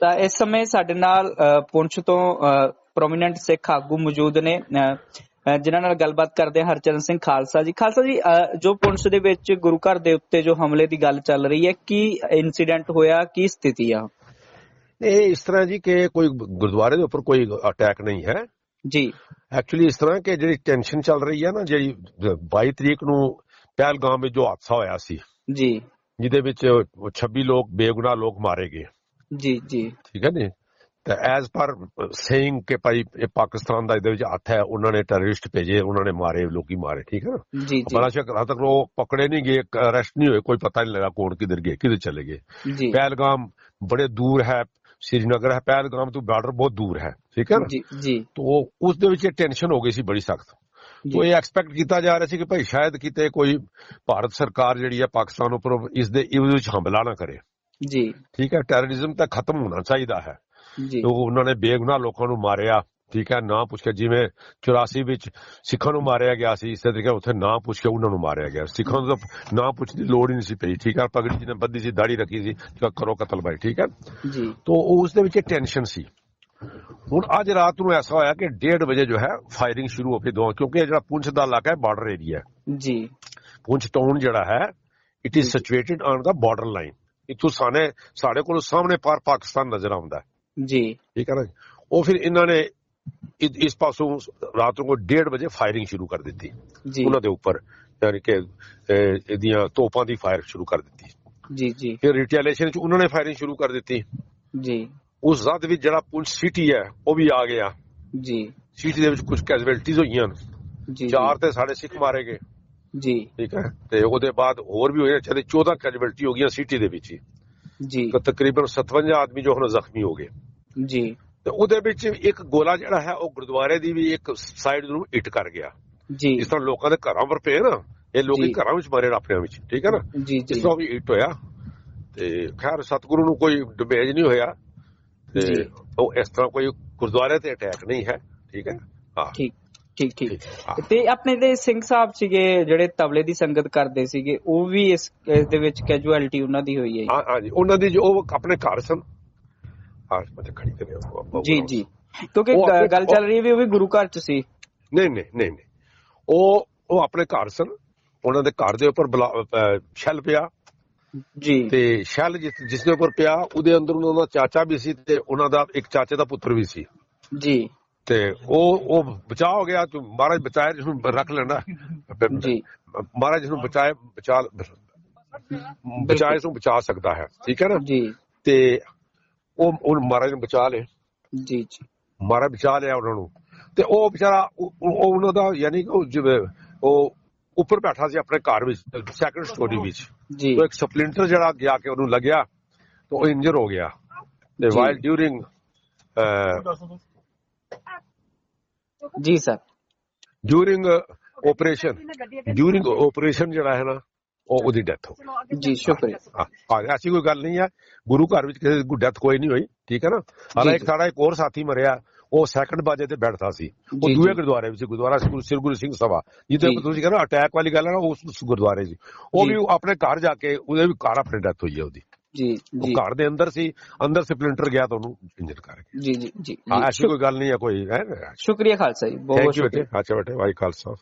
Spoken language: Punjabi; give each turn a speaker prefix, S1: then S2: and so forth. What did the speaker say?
S1: ਤਾਂ ਇਸ ਸਮੇਂ ਸਾਡੇ ਨਾਲ ਪੁੰਛ ਤੋਂ ਪ੍ਰੋਮਿਨੈਂਟ ਸਿੱਖ ਆਗੂ ਮੌਜੂਦ ਨੇ ਜਿਨ੍ਹਾਂ ਨਾਲ ਗੱਲਬਾਤ ਕਰਦੇ ਹਾਂ ਹਰਚਰਨ ਸਿੰਘ ਖਾਲਸਾ ਜੀ। ਖਾਲਸਾ ਜੀ ਜੋ ਪੁੰਛ ਦੇ ਵਿੱਚ ਗੁਰੂ ਘਰ ਦੇ ਉੱਤੇ ਜੋ ਹਮਲੇ ਦੀ ਗੱਲ ਚੱਲ ਰਹੀ ਹੈ ਕੀ ਇਨਸੀਡੈਂਟ ਹੋਇਆ ਕੀ ਸਥਿਤੀ ਆ?
S2: ਇਹ ਇਸ ਤਰ੍ਹਾਂ ਜੀ ਕਿ ਕੋਈ ਗੁਰਦੁਆਰੇ ਦੇ ਉੱਪਰ ਕੋਈ ਅਟੈਕ ਨਹੀਂ ਹੈ।
S1: ਜੀ।
S2: ਐਕਚੁਅਲੀ ਇਸ ਤਰ੍ਹਾਂ ਕਿ ਜਿਹੜੀ ਟੈਨਸ਼ਨ ਚੱਲ ਰਹੀ ਹੈ ਨਾ ਜਿਹੜੀ 22 ਤਰੀਕ ਨੂੰ ਪਹਿਲਗਾਮ ਵਿੱਚ ਜੋ ਹਾਦਸਾ ਹੋਇਆ ਸੀ
S1: ਜੀ।
S2: ਜਿਹਦੇ ਵਿੱਚ ਉਹ 26 ਲੋਕ ਬੇਗੁਨਾਹ ਲੋਕ ਮਾਰੇ ਗਏ।
S1: ਜੀ ਜੀ।
S2: ਠੀਕ ਹੈ ਨੇ? ਤੇ ਐਜ਼ ਪਰ ਸੇਇੰਗ ਕਿ ਭਾਈ ਇਹ ਪਾਕਿਸਤਾਨ ਦਾ ਇਹਦੇ ਵਿੱਚ ਹੱਥ ਹੈ ਉਹਨਾਂ ਨੇ ਟੈਰਰਿਸਟ ਭੇਜੇ ਉਹਨਾਂ ਨੇ ਮਾਰੇ ਲੋਕੀ ਮਾਰੇ ਠੀਕ ਹੈ
S1: ਜੀ ਜੀ।
S2: ਬੜਾ ਸ਼ੱਕ ਹੱਦ ਤੱਕ ਉਹ ਪਕੜੇ ਨਹੀਂ ਗਏ ਅਰੈਸਟ ਨਹੀਂ ਹੋਏ ਕੋਈ ਪਤਾ ਨਹੀਂ ਲੱਗਾ ਕੌਣ ਕਿਧਰ ਗਏ ਕਿਧਰ ਚਲੇ ਗਏ। ਪਹਿਲਗਾਮ ਬੜੇ ਦੂਰ ਹੈ ਸ੍ਰੀਨਗਰ ਹੈ ਪਹਿਲਗਾਮ ਤੋਂ ਬਾਰਡਰ ਬਹੁਤ ਦੂਰ ਹੈ ਠੀਕ ਹੈ ਨਾ?
S1: ਜੀ ਜੀ।
S2: ਤੋਂ ਉਸ ਦੇ ਵਿੱਚ ਟੈਨਸ਼ਨ ਹੋ ਗਈ ਸੀ ਬੜੀ ਸਖਤ। ਤੋ ਇਹ ਐਕਸਪੈਕਟ ਕੀਤਾ ਜਾ ਰਿਹਾ ਸੀ ਕਿ ਭਾਈ ਸ਼ਾਇਦ ਕਿਤੇ ਕੋਈ ਭਾਰਤ ਸਰਕਾਰ ਜਿਹੜੀ ਹੈ ਪਾਕਿਸਤਾਨ ਉੱਪਰ ਇਸ ਦੇ ਇਹ ਵਿੱਚ ਹਮਲਾ ਨਾ ਕਰੇ।
S1: ਜੀ।
S2: ਠੀਕ ਹੈ ਟੈਰਰਿਜ਼ਮ ਤਾਂ ਖਤਮ ਹੋਣਾ ਚਾਹੀਦਾ ਹੈ।
S1: ਜੀ।
S2: ਤੇ ਉਹਨਾਂ ਨੇ ਬੇਗੁਨਾਹ ਲੋਕਾਂ ਨੂੰ ਮਾਰਿਆ ਠੀਕ ਹੈ ਨਾ ਪੁੱਛ ਕੇ ਜਿਵੇਂ 84 ਵਿੱਚ ਸਿੱਖਾਂ ਨੂੰ ਮਾਰਿਆ ਗਿਆ ਸੀ ਇਸੇ ਤਰੀਕੇ ਉੱਥੇ ਨਾ ਪੁੱਛ ਕੇ ਉਹਨਾਂ ਨੂੰ ਮਾਰਿਆ ਗਿਆ। ਸਿੱਖਾਂ ਨੂੰ ਨਾ ਪੁੱਛ ਦੀ ਲੋੜ ਹੀ ਨਹੀਂ ਸੀ ਪਈ ਠੀਕ ਹੈ ਪਗੜੀ ਜਿਹਨੇ ਬੱਦੀ ਸੀ ਦਾੜੀ ਰੱਖੀ ਸੀ ਕਿ ਕਰੋ ਕਤਲ ਭਾਈ ਠੀਕ ਹੈ।
S1: ਜੀ।
S2: ਤੋ ਉਸ ਦੇ ਵਿੱਚ ਟੈਨਸ਼ਨ ਸੀ। ਹੁਣ ਅੱਜ ਰਾਤ ਨੂੰ ਐਸਾ ਹੋਇਆ ਕਿ 1:30 ਵਜੇ ਜੋ ਹੈ ਫਾਇਰਿੰਗ ਸ਼ੁਰੂ ਹੋ ਗਈ ਦੋ ਕਿਉਂਕਿ ਇਹ ਜਿਹੜਾ ਪੁੰਛ ਦਾ ਇਲਾਕਾ ਹੈ ਬਾਰਡਰ ਏਰੀਆ ਹੈ।
S1: ਜੀ।
S2: ਪੁੰਛ ਟਾਊਨ ਜਿਹੜਾ ਹੈ it is situated on the border line ਇਥੋਂ ਸਾਨੇ ਸਾਡੇ ਕੋਲ ਸਾਹਮਣੇ ਪਾਰ ਪਾਕਿਸਤਾਨ ਨਜ਼ਰ ਆਉਂਦਾ
S1: ਜੀ।
S2: ਠੀਕ ਹੈ ਨਾ ਉਹ ਫਿਰ ਇਹਨਾਂ ਨੇ ਇਸ ਪਾਸੋਂ ਰਾਤ ਨੂੰ 1:30 ਵਜੇ ਫਾਇਰਿੰਗ ਸ਼ੁਰੂ ਕਰ ਦਿੱਤੀ।
S1: ਜੀ।
S2: ਉਹਨਾਂ ਦੇ ਉੱਪਰ ਯਾਨੀ ਕਿ ਇਹਦੀਆਂ ਤੋਪਾਂ ਦੀ ਫਾਇਰ ਸ਼ੁਰੂ ਕਰ ਦਿੱਤੀ।
S1: ਜੀ ਜੀ।
S2: ਫਿਰ ਰਿਟੈਲੀਏਸ਼ਨ ਚ ਉਹਨਾਂ ਨੇ ਫਾਇਰਿੰਗ ਸ਼ੁਰੂ ਕਰ ਦਿੱਤੀ।
S1: ਜੀ।
S2: ਉਸ ਜ਼ਦ ਵਿੱਚ ਜਿਹੜਾ ਪੁਲਿਸ ਸਿਟੀ ਹੈ ਉਹ ਵੀ ਆ ਗਿਆ।
S1: ਜੀ।
S2: ਸਿਟੀ ਦੇ ਵਿੱਚ ਕੁਝ ਕੈਜੁਅਲਟੀਜ਼ ਹੋਈਆਂ।
S1: ਜੀ।
S2: ਚਾਰ ਤੇ ਸਾਡੇ ਸਿੱਖ ਮਾਰੇ ਗਏ।
S1: ਜੀ।
S2: ਠੀਕ ਹੈ। ਤੇ ਉਹਦੇ ਬਾਅਦ ਹੋਰ ਵੀ ਹੋਏ ਚਾਹੇ 14 ਕੈਜੁਅਲਟੀ ਹੋ ਗਈਆਂ ਸਿਟੀ ਦੇ ਵਿੱਚ ਹੀ।
S1: ਜੀ।
S2: ਤਾਂ ਤਕਰੀਬਨ 57 ਆਦਮੀ ਜੋ ਹੁਣ ਜ਼ਖਮੀ ਹੋ ਗਏ।
S1: ਜੀ।
S2: ਤੇ ਉਹਦੇ ਵਿੱਚ ਇੱਕ ਗੋਲਾ ਜਿਹੜਾ ਹੈ ਉਹ ਗੁਰਦੁਆਰੇ ਦੀ ਵੀ ਇੱਕ ਸਾਈਡ ਨੂੰ ਹਿੱਟ ਕਰ ਗਿਆ।
S1: ਜੀ।
S2: ਜਿਸ ਤਰ੍ਹਾਂ ਲੋਕਾਂ ਦੇ ਘਰਾਂ ਪਰ ਪਏ ਨਾ। ਇਹ ਲੋਕੀ। ਘਰਾਂ ਵਿੱਚ ਮਾਰੇ ਆਪਣਿਆਂ ਵਿੱਚ ਠੀਕ ਹੈ ਨਾ?
S1: ਜੀ
S2: ਤਰ੍ਹਾਂ ਵੀ ਹਿੱਟ ਹੋਇਆ। ਤੇ ਖੈਰ ਸਤਿਗੁਰੂ ਨੂੰ ਕੋਈ ਡੈਮੇਜ ਨਹੀਂ ਹੋਇਆ। ਤੇ। ਉਹ ਇਸ ਤਰ੍ਹਾਂ ਕੋਈ ਗੁਰਦੁਆਰੇ ਤੇ ਅਟੈਕ ਨਹੀਂ ਹੈ ਠੀਕ ਹੈ? ਹਾਂ।
S1: ਠੀਕ। ਠੀਕ ਠੀਕ। ਤੇ ਆਪਣੇ ਦੇ ਸਿੰਘ ਸਾਹਿਬ ਸੀਗੇ ਜਿਹੜੇ ਤਬਲੇ ਦੀ ਸੰਗਤ ਕਰਦੇ ਸੀਗੇ ਉਹ ਵੀ ਇਸ ਇਸ ਦੇ ਵਿੱਚ ਕੈਜੁਅਲਟੀ ਉਹਨਾਂ ਦੀ ਹੋਈ ਹੈ
S2: ਹਾਂ ਹਾਂ ਜੀ ਉਹਨਾਂ ਦੀ ਜੋ ਉਹ ਆਪਣੇ ਘਰ ਸਨ। ਹਾਂ ਮੈਂ ਖੜੀ ਕਰਿਆ
S1: ਜੀ ਜੀ। ਕਿਉਂਕਿ ਗੱਲ ਚੱਲ ਰਹੀ ਵੀ ਉਹ ਵੀ ਗੁਰੂ ਘਰ ਚ ਸੀ।
S2: ਨਹੀਂ ਨਹੀਂ ਨਹੀਂ ਨਹੀਂ। ਉਹ ਉਹ ਆਪਣੇ ਘਰ ਸਨ। ਉਹਨਾਂ ਦੇ ਘਰ ਦੇ ਉੱਪਰ ਸ਼ੈਲ ਪਿਆ।
S1: ਜੀ।
S2: ਤੇ ਸ਼ੈਲ ਜਿਸ ਜਿਸ ਦੇ ਉੱਪਰ ਪਿਆ ਉਹਦੇ ਅੰਦਰ ਉਹਨਾਂ ਦਾ ਚਾਚਾ ਵੀ ਸੀ ਤੇ ਉਹਨਾਂ ਦਾ ਇੱਕ ਚਾਚੇ ਦਾ ਪੁੱਤਰ ਵੀ ਸੀ।
S1: ਜੀ।
S2: ਤੇ ਉਹ ਉਹ ਬਚਾ ਹੋ ਗਿਆ ਤੂੰ ਮਹਾਰਾਜ ਬਚਾਏ ਜਿਸ ਨੂੰ ਰੱਖ ਲੈਣਾ।
S1: ਜੀ।
S2: ਮਹਾਰਾਜ ਜਿਸ ਨੂੰ ਬਚਾਏ ਬਚਾ ਬਚਾਏ ਨੂੰ ਬਚਾ ਸਕਦਾ ਹੈ। ਠੀਕ ਹੈ ਨਾ?
S1: ਜੀ।
S2: ਤੇ ਉਹ ਉਹ ਮਹਾਰਾਜ ਨੂੰ ਬਚਾ ਲੇ
S1: ਜੀ ਜੀ।
S2: ਮਹਾਰਾਜ ਬਚਾ ਲਿਆ ਉਹਨਾਂ ਨੂੰ। ਤੇ ਉਹ ਵਿਚਾਰਾ ਉਹ ਉਹ ਉਹਨਾਂ ਦਾ ਯਾਨੀ ਕਿ ਉਹ ਜਿਵੇਂ ਉਹ ਉੱਪਰ ਬੈਠਾ ਸੀ ਆਪਣੇ ਘਰ ਵਿੱਚ ਸੈਕੰਡ ਸਟੋਰੀ ਵਿੱਚ।
S1: ਜੀ।
S2: ਉਹ ਇੱਕ ਸਪਲਿੰਟਰ ਜਿਹੜਾ ਗਿਆ ਕੇ ਉਹਨੂੰ ਲੱਗਿਆ ਤਾਂ ਉਹ ਇੰਜਰ ਹੋ ਗਿਆ। ਤੇ। ਵਾਈਲ ਡਿਊਰਿੰਗ
S1: ਜੀ sir.
S2: During operation during operation ਜਿਹੜਾ ਹੈ ਨਾ ਉਹ ਉਹਦੀ ਡੈਥ ਹੋ ਗਈ।
S1: ਜੀ ਸ਼ੁਕਰੀਆ।
S2: ਹਾਂ ਐਸੀ ਕੋਈ ਗੱਲ ਨਹੀਂ ਹੈ ਗੁਰੂ ਘਰ ਵਿੱਚ ਕਿਸੇ ਦੀ ਡੈਥ ਕੋਈ ਨਹੀਂ ਹੋਈ ਠੀਕ ਹੈ ਨਾ? ਹਾਲਾ ਇੱਕ
S1: ਜੀ।
S2: ਸਾਡਾ ਇੱਕ ਹੋਰ ਸਾਥੀ ਮਰਿਆ ਉਹ ਸੈਕੰਡ ਬਾਜੇ ਤੇ ਬੈਠਦਾ ਸੀ। ਉਹ
S1: ਜੀ,
S2: ਦੂਏ
S1: ਜੀ।
S2: ਗੁਰਦੁਆਰੇ ਵਿੱਚ ਗੁਰਦੁਆਰਾ ਸ੍ਰੀ ਸ੍ਰੀ ਗੁਰੂ ਸਿੰਘ ਸਭਾ। ਜਿੱਥੇ
S1: ਜੀ।
S2: ਤੁਸੀਂ ਕਹਿੰਦੇ ਅਟੈਕ ਵਾਲੀ ਗੱਲ ਹੈ ਨਾ ਉਸ ਗੁਰਦੁਆਰੇ ਸੀ। ਉਹ
S1: ਜੀ।
S2: ਵੀ ਆਪਣੇ ਘਰ ਜਾ ਕੇ ਉਹਦੇ ਵੀ ਘਰ ਆਪਣੀ ਡੈਥ ਹੋਈ ਹੈ ਉਹਦੀ।
S1: ਜੀ ਜੀ।
S2: ਘਰ ਦੇ ਅੰਦਰ ਸੀ ਅੰਦਰ ਸਪਲਿੰਟਰ ਗਿਆ ਤਾਂ ਉਹਨੂੰ ਇੰਜਨ ਕਰ ਗਿਆ
S1: ਜੀ ਜੀ ਜੀ।
S2: ਐਸੀ ਕੋਈ ਗੱਲ ਨਹੀਂ ਹੈ ਕੋਈ ਹੈ?
S1: ਸ਼ੁਕਰੀਆ ਖਾਲਸਾ ਜੀ ਬਹੁਤ ਬਹੁਤ ਸ਼ੁਕਰੀਆ।
S2: ਅੱਛਾ ਬੇਟੇ ਵਾਈ ਖਾਲਸਾ।